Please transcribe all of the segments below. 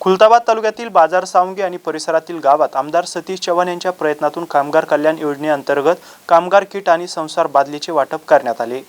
खुलताबाद तालुक्यातील बाजार सावंगी आणि परिसरातील गावात आमदार सतीश चव्हाण यांच्या प्रयत्नातून कामगार कल्याण योजनेअंतर्गत कामगार किट आणि संसार बादलीचे वाटप करण्यात आले.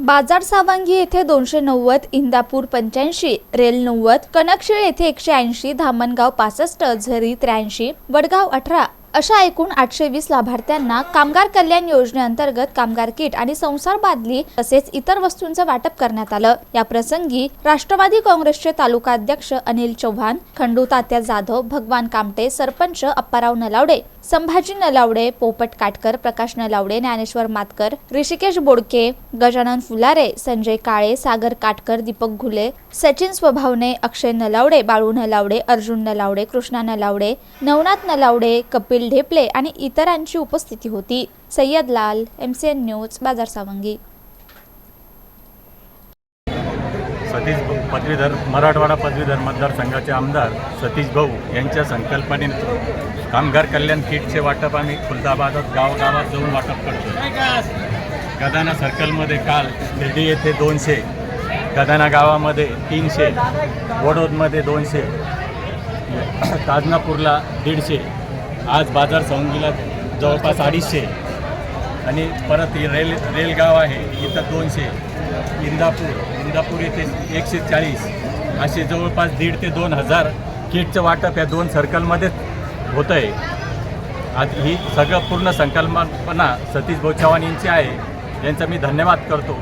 बाजार सावंगी येथे दोनशे नव्वद इंदापूर पंच्याऐंशी रेल नव्वद कनकशिळ येथे एकशे ऐंशी धामणगाव पासष्ट झरी त्र्याऐंशी वडगाव अठरा अशा एकूण आठशे वीस लाभार्थ्यांना कामगार कल्याण योजनेअंतर्गत कामगार किट आणि संसार बादली तसेच इतर वस्तूंचं वाटप करण्यात आलं. या प्रसंगी राष्ट्रवादी काँग्रेसचे तालुका अध्यक्ष अनिल चव्हाण खंडू तात्या जाधव भगवान कामटे सरपंच अप्पाराव नलावडे संभाजी नलावडे पोपट काटकर प्रकाश नलावडे ज्ञानेश्वर मातकर ऋषिकेश बोडके गजानन फुलारे संजय काळे सागर काटकर दीपक घुले सचिन स्वभावने अक्षय नलावडे बाळू नलावडे अर्जुन नलावडे कृष्णा नलावडे नवनाथ नलावडे कपिल ढेपले आणि इतरांची उपस्थिती होती. सय्यद लाल एम सी एन न्यूज बाजार सावंगी. सतीश पदवीधर मराठवाडा पदवीधर मतदारसंघाचे आमदार सतीश भाऊ यांच्या संकल्पनेतून कामगार कल्याण किटचे वाटप आम्ही खुलदाबादात गावगावात जाऊन वाटप करतो. गदाना सर्कलमध्ये काल शिर्डी येथे दोनशे गदाना गावामध्ये तीनशे वडोदमध्ये दोनशे ताजनापूरला दीडशे आज बाजार सवंगीला जवळपास अडीचशे आणि परत रेल रेलगाव आहे इथं दोनशे इंदापूर इंदापूर येथे एकशे चाळीस असे जवळपास दीड ते दोन हजार किटचं वाटप या दोन सर्कलमध्येच होतं आहे आज ही सगळं पूर्ण संकल्पना सतीश भाऊ चव्हाण यांची आहे. यांचा मी धन्यवाद करतो.